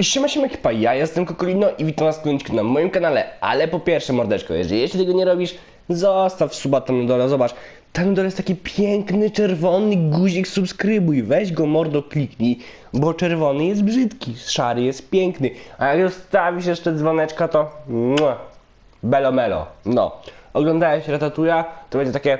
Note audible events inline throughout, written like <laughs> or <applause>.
Siema, siema ekipa, ja jestem Kokolino i witam was w na moim kanale, ale po pierwsze mordeczko, jeżeli jeszcze tego nie robisz, zostaw suba tam na dole, zobacz, tam na dole jest taki piękny czerwony guzik subskrybuj, weź go mordo kliknij, bo czerwony jest brzydki, szary jest piękny, a jak zostawisz jeszcze dzwoneczka to mua, belo melo, no, oglądałeś Ratatuja, to będzie takie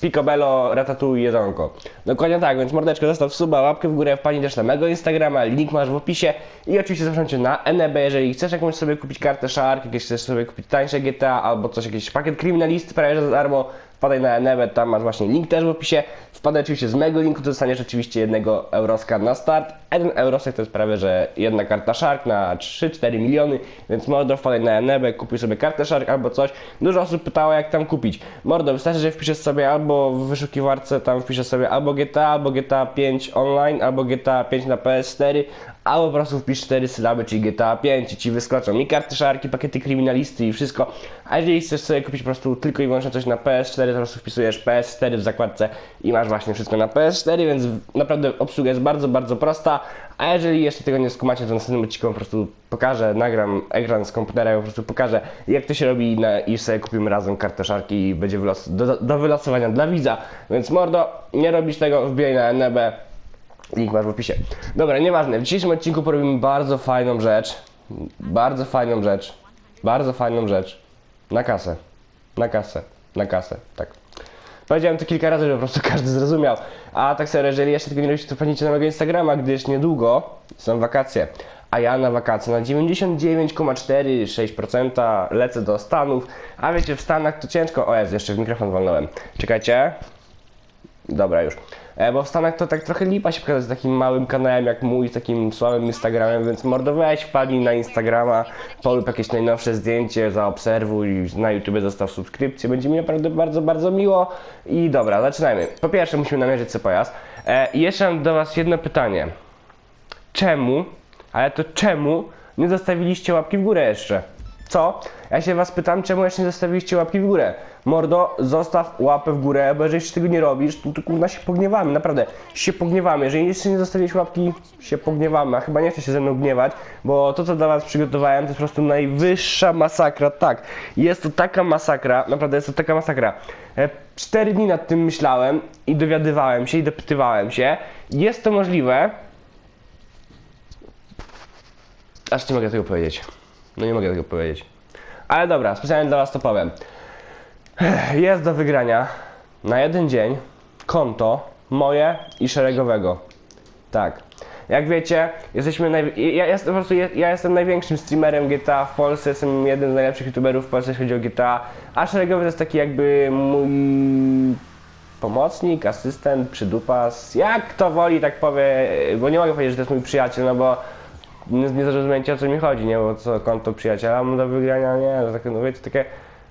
Picobello, ratatuj jedzonko. Dokładnie tak, więc mordeczko, zostaw suba, łapkę w górę, wpadnij też na mego Instagrama, link masz w opisie i oczywiście zapraszam Cię na NB, jeżeli chcesz jakąś sobie kupić kartę Shark, jakieś chcesz sobie kupić tańsze GTA albo coś, jakiś pakiet kryminalisty prawie że za darmo, wpadaj na NB, tam masz właśnie link też w opisie, wpadaj oczywiście z mego linku, to dostaniesz oczywiście jednego euroska na start, jeden eurosek to jest prawie, że jedna karta Shark na 3-4 miliony, więc mordo wpadaj na NB, kupuj sobie kartę Shark albo coś, dużo osób pytało jak tam kupić, mordo wystarczy, że wpiszesz sobie albo w wyszukiwarce tam wpiszesz sobie albo GTA, albo GTA 5 online, albo GTA 5 na PS4, albo po prostu wpisz 4 sylaby, czyli GTA 5 i ci wyskoczą i karty szarki, pakiety kryminalisty i wszystko. A jeżeli chcesz sobie kupić po prostu tylko i wyłącznie coś na PS4, to po prostu wpisujesz PS4 w zakładce i masz właśnie wszystko na PS4, więc naprawdę obsługa jest bardzo, bardzo prosta. A jeżeli jeszcze tego nie skumacie, to w następnym odcinku po prostu pokażę, nagram ekran z komputera i po prostu pokażę jak to się robi na, i sobie kupimy razem kartę szarki i będzie wylos, do, do wylosowania dla widza. Więc mordo, nie robisz tego, wbijaj na NB, Link masz w opisie. Dobra, nieważne. W dzisiejszym odcinku porobimy bardzo fajną rzecz. Bardzo fajną rzecz. Bardzo fajną rzecz. Na kasę. Na kasę. Na kasę. Tak. Powiedziałem to kilka razy, żeby po prostu <laughs> każdy zrozumiał. A tak serio, jeżeli jeszcze tego nie robicie, to wpadnijcie na mojego Instagrama, gdyż niedługo są wakacje. A ja na wakacje na 99,46% lecę do Stanów. A wiecie, w Stanach to ciężko. O jest, jeszcze w mikrofon walnąłem. Czekajcie. Dobra, już. E, bo w Stanach to tak trochę lipa się pokazać z takim małym kanałem jak mój, takim słabym Instagramem, więc mordo weź, wpadnij na Instagrama, polub jakieś najnowsze zdjęcie, zaobserwuj, na YouTube zostaw subskrypcję, będzie mi naprawdę bardzo, bardzo miło. I dobra, zaczynajmy. Po pierwsze musimy namierzyć sobie pojazd. E, I jeszcze mam do Was jedno pytanie. Czemu, ale to czemu nie zostawiliście łapki w górę jeszcze? Co? Ja się was pytam, czemu jeszcze nie zostawiliście łapki w górę? Mordo, zostaw łapę w górę, bo jeżeli tego nie robisz, to, to kurna się pogniewamy, naprawdę, się pogniewamy. Jeżeli jeszcze nie zostawiłeś łapki, się pogniewamy, a chyba nie chcesz się ze mną gniewać, bo to, co dla was przygotowałem, to jest po prostu najwyższa masakra, tak. Jest to taka masakra, naprawdę jest to taka masakra. E, Cztery dni nad tym myślałem i dowiadywałem się i dopytywałem się. Jest to możliwe, aż nie mogę tego powiedzieć. No nie mogę tego powiedzieć. Ale dobra, specjalnie dla Was to powiem. Jest do wygrania na jeden dzień konto moje i szeregowego. Tak. Jak wiecie, jesteśmy naj... ja, jestem, po prostu, ja jestem największym streamerem GTA w Polsce, jestem jeden z najlepszych youtuberów w Polsce, jeśli chodzi o GTA, a szeregowy to jest taki jakby mój pomocnik, asystent, przydupas, jak to woli, tak powie, bo nie mogę powiedzieć, że to jest mój przyjaciel, no bo nie, zrozumiecie o co mi chodzi, nie? Bo co konto przyjaciela mam do wygrania, nie? To takie, no wiecie, takie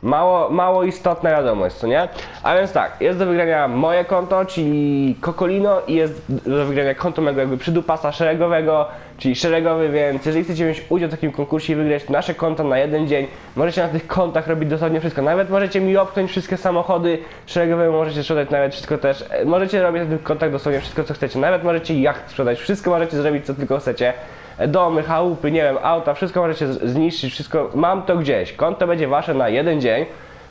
mało, mało istotna wiadomość, co nie? A więc tak, jest do wygrania moje konto, czyli Kokolino i jest do wygrania konto mego jakby przydupasa szeregowego, czyli szeregowy, więc jeżeli chcecie wziąć udział w takim konkursie i wygrać nasze konto na jeden dzień, możecie na tych kontach robić dosłownie wszystko. Nawet możecie mi opchnąć wszystkie samochody szeregowe, możecie sprzedać nawet wszystko też. E, Możecie robić na tych kontach dosłownie wszystko co chcecie. Nawet możecie jacht sprzedać, wszystko możecie zrobić co tylko chcecie domy, chałupy, nie wiem, auta, wszystko możecie zniszczyć, wszystko, mam to gdzieś. Konto będzie wasze na jeden dzień,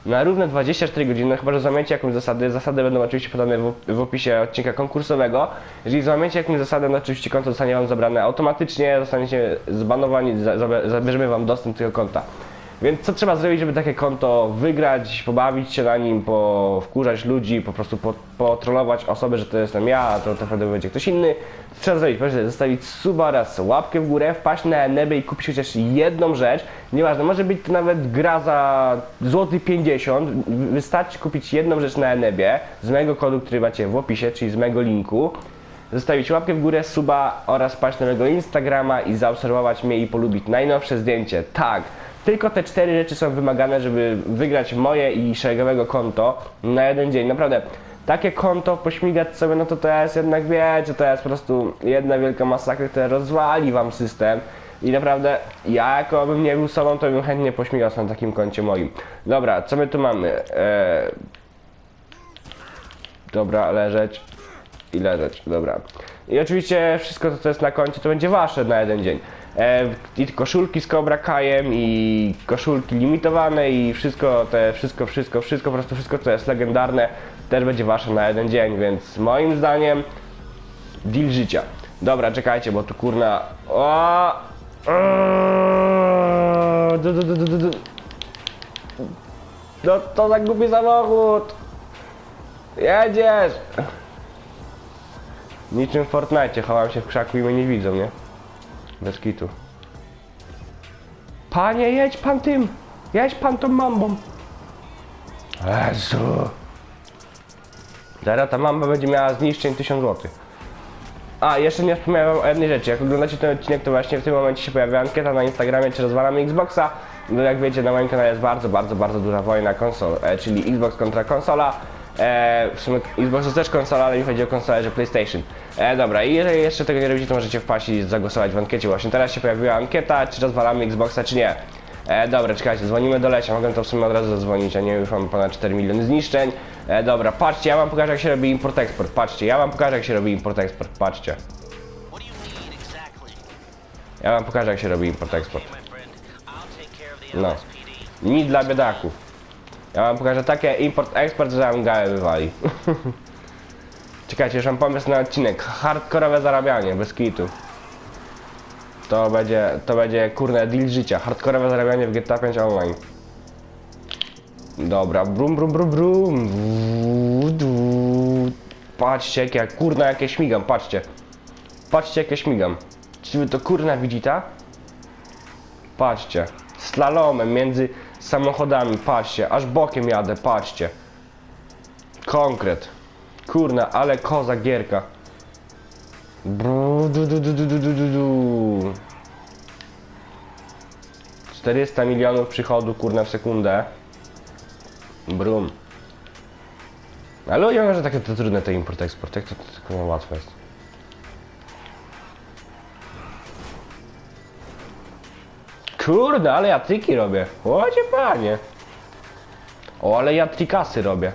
na równe 24 godziny, chyba że złamiecie jakąś zasadę. Zasady będą oczywiście podane w, opisie odcinka konkursowego. Jeżeli złamiecie jakąś zasadę, no oczywiście konto zostanie wam zabrane automatycznie, zostaniecie zbanowani, zabierzemy wam dostęp do tego konta. Więc co trzeba zrobić, żeby takie konto wygrać, pobawić się na nim, powkurzać ludzi, po prostu po, potrolować osoby, że to jestem ja, a to naprawdę będzie ktoś inny. Co trzeba zrobić? Pierwsze zostawić suba oraz łapkę w górę, wpaść na Enebę i kupić chociaż jedną rzecz. Nieważne, może być to nawet gra za złoty 50. Wystarczy kupić jedną rzecz na Enebie z mojego kodu, który macie w opisie, czyli z mojego linku zostawić łapkę w górę, suba oraz paść na mojego Instagrama i zaobserwować mnie i polubić najnowsze zdjęcie. Tak, tylko te cztery rzeczy są wymagane, żeby wygrać moje i szeregowego konto na jeden dzień. Naprawdę, takie konto pośmigać sobie, no to to jest jednak, wiecie, to jest po prostu jedna wielka masakra, która rozwali wam system. I naprawdę, ja jako bym nie był sobą, to bym chętnie pośmigał na takim koncie moim. Dobra, co my tu mamy? Eee... Dobra, leżeć i leżeć, dobra. I oczywiście wszystko to, co jest na koncie, to będzie wasze na jeden dzień. E, I koszulki z Cobra Kajem i koszulki limitowane i wszystko te, wszystko, wszystko, wszystko, po prostu wszystko co jest legendarne też będzie wasze na jeden dzień, więc moim zdaniem deal życia. Dobra, czekajcie, bo tu kurna... O! No to za głupi samochód! Jedziesz! Niczym w Fortnite, chowam się w krzaku i mnie nie widzą, nie? Bez kitu. Panie, jedź pan tym! Jedź pan tą mambą! Jezu! Teraz ta mamba będzie miała zniszczeń 1000 zł. A, jeszcze nie wspomniałem o jednej rzeczy. Jak oglądacie ten odcinek, to właśnie w tym momencie się pojawia ankieta na Instagramie, czy rozwalamy Xboxa. No jak wiecie, na moim kanale jest bardzo, bardzo, bardzo duża wojna konsol, e, czyli Xbox kontra konsola. E, w sumie Xbox to też konsola, ale mi chodzi o konsolę, że PlayStation. E, dobra, i jeżeli jeszcze tego nie robicie, to możecie wpaść i zagłosować w ankiecie. Właśnie teraz się pojawiła ankieta, czy rozwalamy Xboxa, czy nie. E, dobra, czekajcie, dzwonimy do Lesia, mogę to w sumie od razu zadzwonić, a nie już mam ponad 4 miliony zniszczeń. E, dobra, patrzcie, ja wam pokażę jak się robi import-export, patrzcie, ja wam pokażę jak się robi import-export, patrzcie. Ja wam pokażę jak się robi the No. Nic dla biedaków. Ja wam pokażę takie import-export, że wam gałę wywali. <laughs> Czekajcie, już mam pomysł na odcinek. Hardkorowe zarabianie, bez kitu. To będzie, to będzie kurne deal życia. Hardkorowe zarabianie w GTA 5 online. Dobra, brum brum brum brum. Patrzcie, jak ja kurna jakie śmigam, patrzcie. Patrzcie jakie śmigam. Czy to kurna widzita? Patrzcie. Slalomem między Samochodami, patrzcie, aż bokiem jadę, patrzcie. Konkret. Kurna, ale koza gierka. Bru, du, du, du, du, du, du, du. 400 milionów przychodu, kurna, w sekundę. Brum. Ale ja wiem, że takie to trudne, te import-eksport, jak to, to, to, to łatwe jest. Kurde, ale ja triki robię. Łodzie panie. O, ale ja trikasy robię.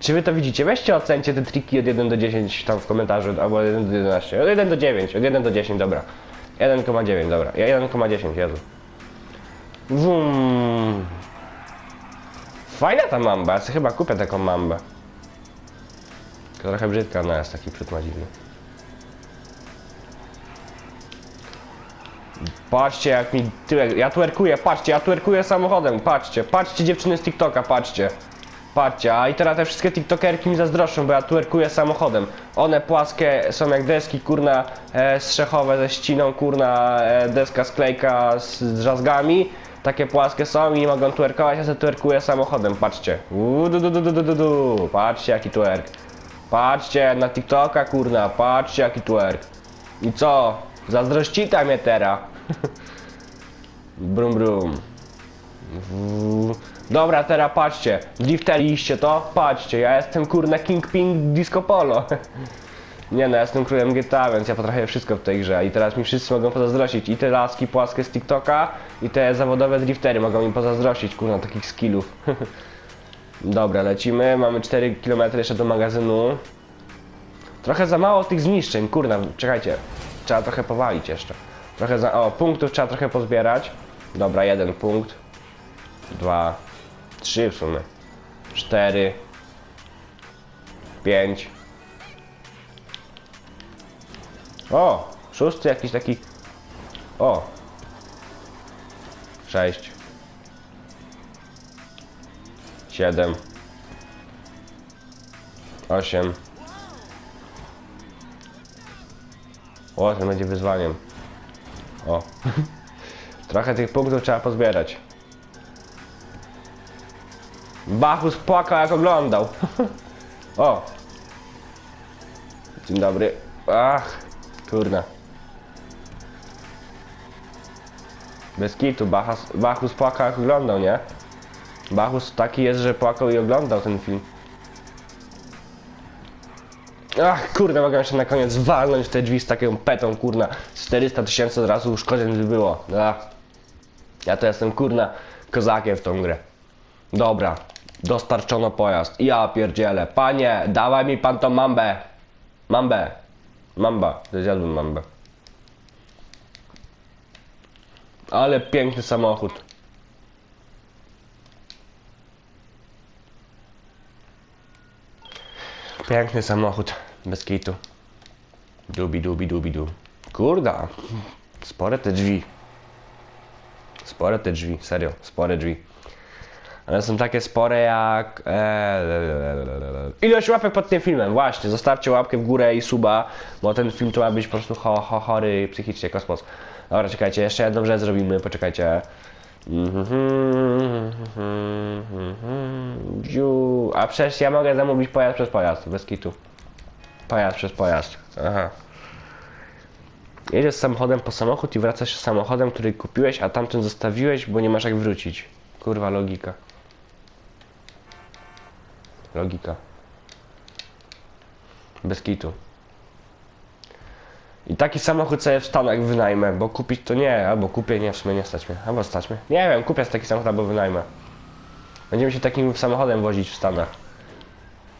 Czy wy to widzicie? Weźcie ocencie te triki od 1 do 10 tam w komentarzu, albo od 1 do 11. Od 1 do 9, od 1 do 10, dobra. 1,9, dobra. Ja 1,10, Jezu. Wum. Fajna ta mamba, ja chyba kupię taką mambę. Trochę brzydka ona jest, taki przód dziwny. Patrzcie jak mi ja twerkuję, patrzcie, ja twerkuję samochodem, patrzcie, patrzcie dziewczyny z TikToka, patrzcie. Patrzcie, a i teraz te wszystkie TikTokerki mi zazdroszczą, bo ja twerkuję samochodem. One płaskie są jak deski, kurna, e, strzechowe ze ściną, kurna, e, deska sklejka z drzazgami. Takie płaskie są i mogą twerkować, ja sobie twerkuję samochodem, patrzcie. Uuu, du, du, du, du, du, du. Patrzcie jaki twerk. Patrzcie na TikToka, kurna, patrzcie jaki twerk. I co? Zazdrościta mnie teraz. Brum brum. Dobra, teraz patrzcie. Drifteliście to? Patrzcie, ja jestem kurna Kingpin Disco Polo. <laughs> Nie no, ja jestem królem GTA, więc ja potrafię wszystko w tej grze i teraz mi wszyscy mogą pozazdrościć. I te laski płaskie z TikToka, i te zawodowe driftery mogą mi pozazdrościć, kurna, takich skillów. <laughs> Dobra, lecimy, mamy 4 km jeszcze do magazynu. Trochę za mało tych zniszczeń, kurna, czekajcie. Trzeba trochę powalić jeszcze. Trochę za... O, punktów trzeba trochę pozbierać. Dobra, jeden punkt. Dwa. Trzy w sumie. Cztery. Pięć. O! Szósty jakiś taki... O! Sześć. Siedem. Osiem. O, to będzie wyzwaniem. O. Trochę tych punktów trzeba pozbierać. Bachus płakał jak oglądał. o. Dzień dobry. Ach, kurna. Bez kitu, Bachus, Bachus płakał jak oglądał, nie? Bachus taki jest, że płakał i oglądał ten film. Ach, kurde, mogę jeszcze na koniec walnąć te drzwi z taką petą, kurna. 400 tysięcy od razu uszkodzeń by było. Ach. Ja to jestem, kurna, kozakiem w tą grę. Dobra, dostarczono pojazd. Ja pierdzielę. Panie, dawaj mi pan tą mambę. Mambę. Mamba. Zjadłem mambę. Ale piękny samochód. Piękny samochód, bez kitu. Dubi, dubi, dubi, du. Kurda, spore te drzwi. Spore te drzwi, serio, spore drzwi. One są takie spore jak... Eee, ilość łapek pod tym filmem, właśnie, zostawcie łapkę w górę i suba, bo ten film to ma być po prostu cho, cho, chory psychicznie, kosmos. Dobra, czekajcie, jeszcze jedną rzecz zrobimy, poczekajcie. Dziu. A przecież ja mogę zamówić pojazd przez pojazd, bez kitu. Pojazd przez pojazd, aha. Jedziesz samochodem po samochód i wracasz samochodem, który kupiłeś, a tamten zostawiłeś, bo nie masz jak wrócić. Kurwa, logika. Logika. Bez kitu. I taki samochód sobie w Stanach wynajmę, bo kupić to nie, albo kupię, nie, w sumie nie stać mnie, albo stać mnie. Nie wiem, kupię taki samochód, albo wynajmę. Będziemy się takim samochodem wozić w Stanach.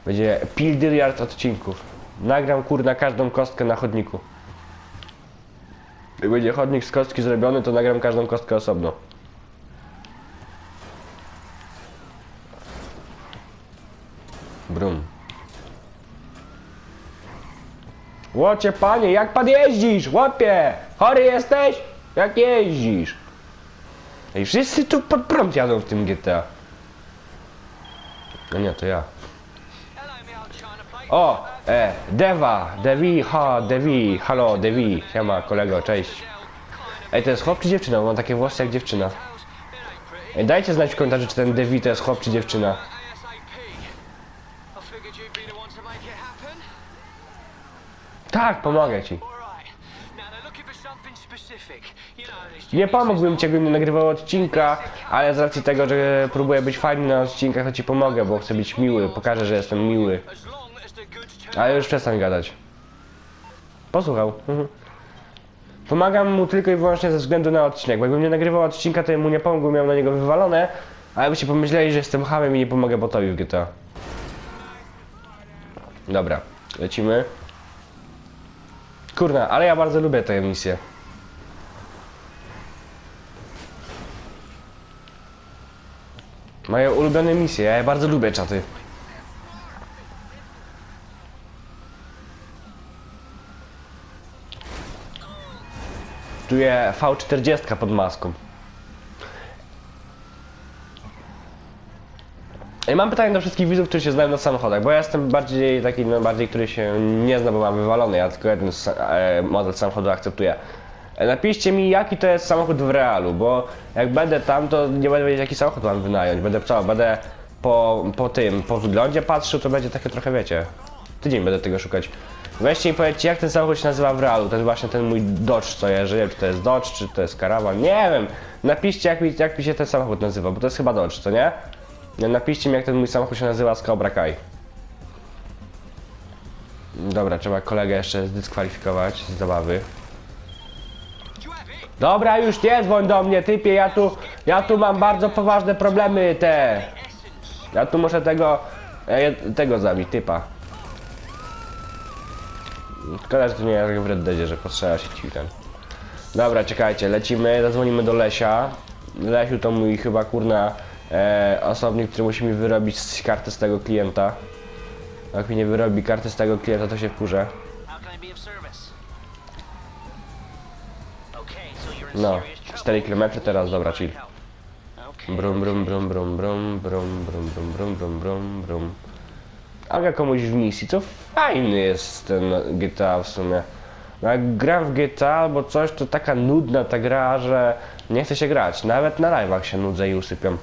Będzie pildyriard odcinków. Nagram kur na każdą kostkę na chodniku. Jak będzie chodnik z kostki zrobiony, to nagram każdą kostkę osobno. Brum. Łocie panie, jak pan jeździsz? Łopie! Chory jesteś? Jak jeździsz? Ej, wszyscy tu pod prąd jadą w tym GTA. No nie, to ja. O, e, Dewa, Devi, ha, Devi, halo, Devi, siema kolego, cześć. Ej, to jest chłop czy dziewczyna? Bo mam takie włosy jak dziewczyna. Ej, dajcie znać w komentarzu, czy ten Devi to jest chłop czy dziewczyna. Tak, pomogę ci. Nie pomógłbym ci, gdybym nie nagrywał odcinka, ale z racji tego, że próbuję być fajny na odcinkach, to ci pomogę, bo chcę być miły, pokażę, że jestem miły. Ale już przestań gadać. Posłuchał. Mhm. Pomagam mu tylko i wyłącznie ze względu na odcinek, bo jakbym nie nagrywał odcinka, to mu nie pomógł, miał na niego wywalone, a jakbyście pomyśleli, że jestem hamem i nie pomogę botowi w GTA. Dobra, lecimy. Kurna, ale ja bardzo lubię tę misję. Moje ulubione misje, ja je bardzo lubię czaty. Czuję V40 pod maską. Mam pytanie do wszystkich widzów, którzy się znają na samochodach, bo ja jestem bardziej taki, no, bardziej, który się nie zna, bo mam wywalony, ja tylko jeden e, model samochodu akceptuję. E, Napiszcie mi, jaki to jest samochód w realu, bo jak będę tam, to nie będę wiedzieć, jaki samochód mam wynająć. Będę co, będę po, po tym, po wyglądzie patrzył, to będzie takie trochę, wiecie, tydzień będę tego szukać. Weźcie i powiedzcie, jak ten samochód się nazywa w realu, to jest właśnie ten mój Dodge, co nie wiem, czy to jest Dodge, czy to jest Caravan, nie wiem. Napiszcie, jak mi, jak mi się ten samochód nazywa, bo to jest chyba Dodge, co nie? No, Napiszcie mi, jak ten mój samochód się nazywa z Cobra Kai. Dobra, trzeba kolegę jeszcze zdyskwalifikować z zabawy. Dobra, już nie dzwoń do mnie, typie, ja tu, ja tu mam bardzo poważne problemy te. Ja tu muszę tego, e, tego zabić, typa. Szkoda, że nie jak w Red Deadzie, że postrzela się ci ten. Dobra, czekajcie, lecimy, zadzwonimy do Lesia. Lesiu to mój chyba kurna e, osobnik, który musi mi wyrobić kartę z tego klienta. Jak mi nie wyrobi karty z tego klienta, to się wkurzę. No, serious trouble. 4 km teraz, dobra, chill. Brum, brum, brum, brum, brum, brum, brum, brum, brum, brum, brum, brum. Ale komuś w misji, to fajny jest ten GTA w sumie. No Jak gram w GTA albo coś, to taka nudna ta gra, że nie chce się grać. Nawet na live'ach się nudzę i usypiam.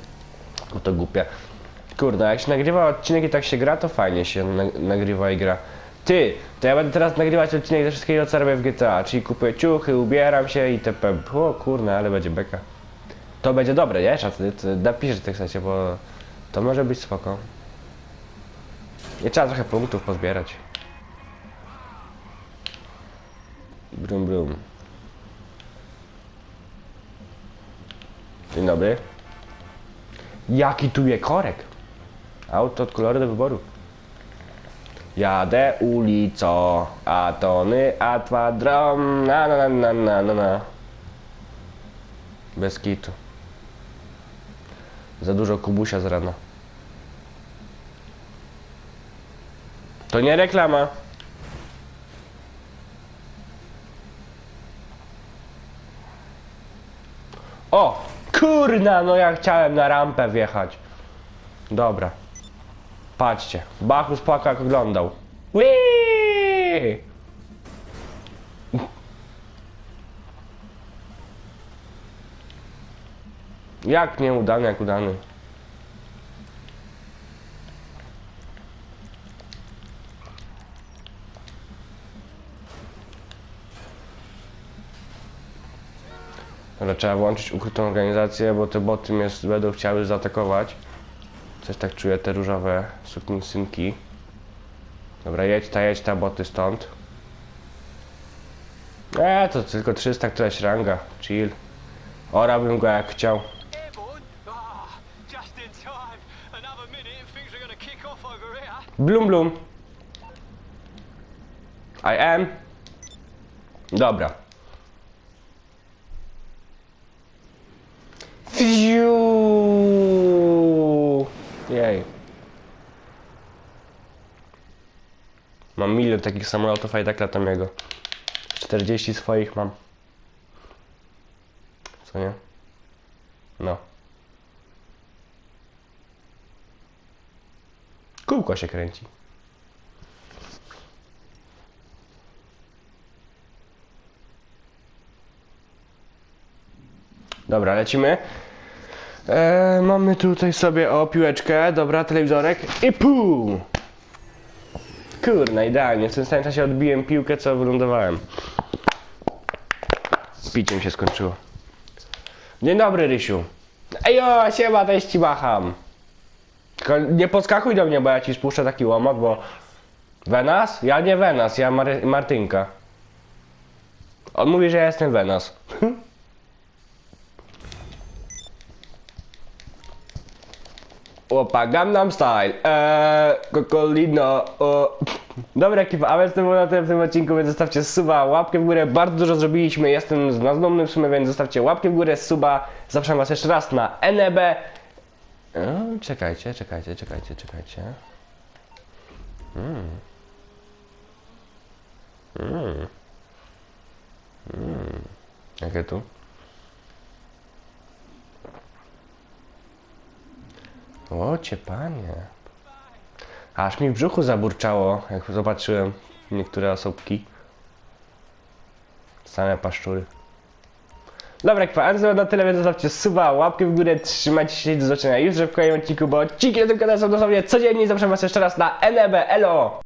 Bo to głupie. Kurde, jak się nagrywa odcinek i tak się gra, to fajnie się na nagrywa i gra. Ty, to ja będę teraz nagrywać odcinek ze wszystkiego, co robię w GTA. Czyli kupuję ciuchy, ubieram się i itp. O kurna, ale będzie beka. To będzie dobre, nie? Szaty, ty napisz tych chcecie, bo to może być spoko. Nie trzeba trochę punktów pozbierać. Brum brum. Dzień dobry. Jaki tu je korek? Auto od koloru do wyboru. Jadę ulicą, a tony, a twa drom, na na na na na na. Bez kitu. Za dużo kubusia z rana. To nie reklama. O! Kurna, no ja chciałem na rampę wjechać. Dobra. Patrzcie. Bachus płakał jak oglądał. Whee! Jak nie udany, jak udany. Ale trzeba włączyć ukrytą organizację, bo te boty mnie będą chciały zaatakować. Coś tak czuję, te różowe synki. Dobra, jedź ta, jedź ta boty stąd. Eee, to tylko 300 któraś ranga. Chill. Orałbym go jak chciał. Blum blum. I am. Dobra. Fiu. Jej. Mam milion takich samolotów, a i tak latam jego. 40 swoich mam. Co nie? No. Kółko się kręci. Dobra, lecimy. E, mamy tutaj sobie o piłeczkę, dobra, telewizorek i pół. Kurna, idealnie. W tym samym czasie odbiłem piłkę, co wylądowałem. Piciem się skończyło. Dzień dobry, Rysiu. Ejo, siema, też ci macham. Tylko nie podskakuj do mnie, bo ja ci spuszczę taki łomot, bo... Wenas? Ja nie Wenas, ja Mar Martynka. On mówi, że ja jestem Wenas. <laughs> Opa, Gangnam Style, eee, Kokolino, o... Dobra ekipa, a więc to było na tyle w tym odcinku, więc zostawcie suba, łapkę w górę, bardzo dużo zrobiliśmy, jestem naznomny w sumie, więc zostawcie łapkę w górę, suba, zapraszam was jeszcze raz na NEB. O, czekajcie, czekajcie, czekajcie, czekajcie. Mm. Mm. Mm. Jakie tu? Łocie panie. Aż mi w brzuchu zaburczało, jak zobaczyłem niektóre osobki. Same paszczury. Dobra, kwa, a na tyle, więc zostawcie suba, łapkę w górę, trzymajcie się do zobaczenia już w kolejnym odcinku, bo odcinki na tym kanale są dosłownie codziennie zapraszam was jeszcze raz na NEB, elo!